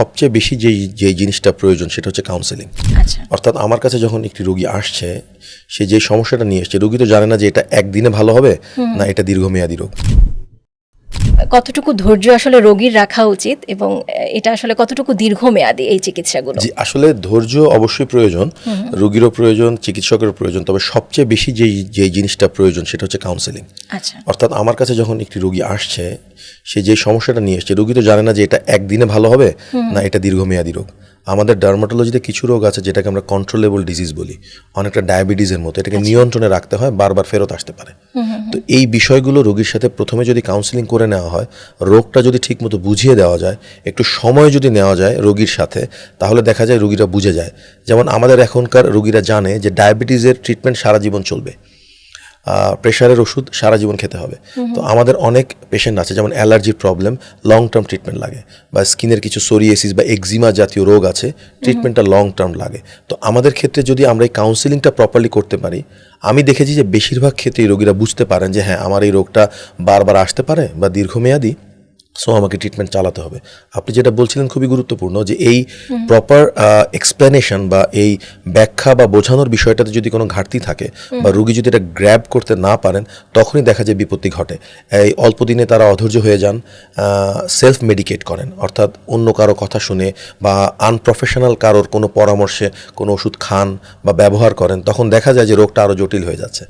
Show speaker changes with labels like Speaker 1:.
Speaker 1: সবচেয়ে বেশি যেই যে জিনিসটা প্রয়োজন সেটা হচ্ছে কাউন্সেলিং
Speaker 2: আচ্ছা।
Speaker 1: অর্থাৎ আমার কাছে যখন একটি রোগী আসছে সে যে সমস্যাটা নিয়ে এসছে রোগী তো জানে না যে এটা একদিনে ভালো হবে না এটা দীর্ঘমেয়াদী রোগ।
Speaker 2: কতটুকু ধৈর্য আসলে রোগীর রাখা উচিত এবং এটা আসলে কতটুকু দীর্ঘমেয়াদী এই চিকিৎসাগুলো
Speaker 1: জি আসলে ধৈর্য অবশ্যই প্রয়োজন রোগীরও প্রয়োজন চিকিৎসকেরও প্রয়োজন তবে সবচেয়ে বেশি যে যে জিনিসটা প্রয়োজন সেটা হচ্ছে কাউন্সেলিং
Speaker 2: আচ্ছা।
Speaker 1: অর্থাৎ আমার কাছে যখন একটি রোগী আসছে সে যে সমস্যাটা নিয়ে এসছে রোগী তো জানে না যে এটা একদিনে ভালো হবে না এটা দীর্ঘমেয়াদী রোগ। আমাদের ডার্মাটোলজিতে কিছু রোগ আছে যেটাকে আমরা কন্ট্রোলেবল ডিজিজ বলি। অনেকটা ডায়াবেটিসের মতো এটাকে নিয়ন্ত্রণে রাখতে হয় বারবার ফেরত আসতে পারে। তো এই বিষয়গুলো রোগীর সাথে প্রথমে যদি কাউন্সিলিং করে নেওয়া হয় রোগটা যদি ঠিকমতো বুঝিয়ে দেওয়া যায় একটু সময় যদি নেওয়া যায় রোগীর সাথে তাহলে দেখা যায় রোগীরা বুঝে যায়। যেমন আমাদের এখনকার রোগীরা জানে যে ডায়াবেটিসের ট্রিটমেন্ট সারা জীবন চলবে। প্রেশারের ওষুধ সারা জীবন খেতে হবে। তো আমাদের অনেক পেশেন্ট আছে যেমন অ্যালার্জির প্রবলেম লং টার্ম ট্রিটমেন্ট লাগে বা স্কিনের কিছু সোরিয়েসিস বা এক্সিমা জাতীয় রোগ আছে ট্রিটমেন্টটা লং টার্ম লাগে। তো আমাদের ক্ষেত্রে যদি আমরা এই কাউন্সিলিংটা প্রপারলি করতে পারি আমি দেখেছি যে বেশিরভাগ ক্ষেত্রেই রোগীরা বুঝতে পারেন যে হ্যাঁ আমার এই রোগটা বারবার আসতে পারে বা দীর্ঘমেয়াদী সো আমাকে ট্রিটমেন্ট চালাতে হবে। আপনি যেটা বলছিলেন খুবই গুরুত্বপূর্ণ যে এই প্রপার এক্সপ্লেনেশন বা এই ব্যাখ্যা বা বোঝানোর বিষয়টাতে যদি কোনো ঘাটতি থাকে বা রুগী যদি এটা গ্র্যাব করতে না পারেন তখনই দেখা যায় বিপত্তি ঘটে। এই অল্প দিনে তারা অধৈর্য হয়ে যান সেলফ মেডিকেট করেন। অর্থাৎ অন্য কারও কথা শুনে বা আনপ্রফেশনাল কারোর কোনো পরামর্শে কোনো ওষুধ খান বা ব্যবহার করেন তখন দেখা যায় যে রোগটা আরও জটিল হয়ে যাচ্ছে।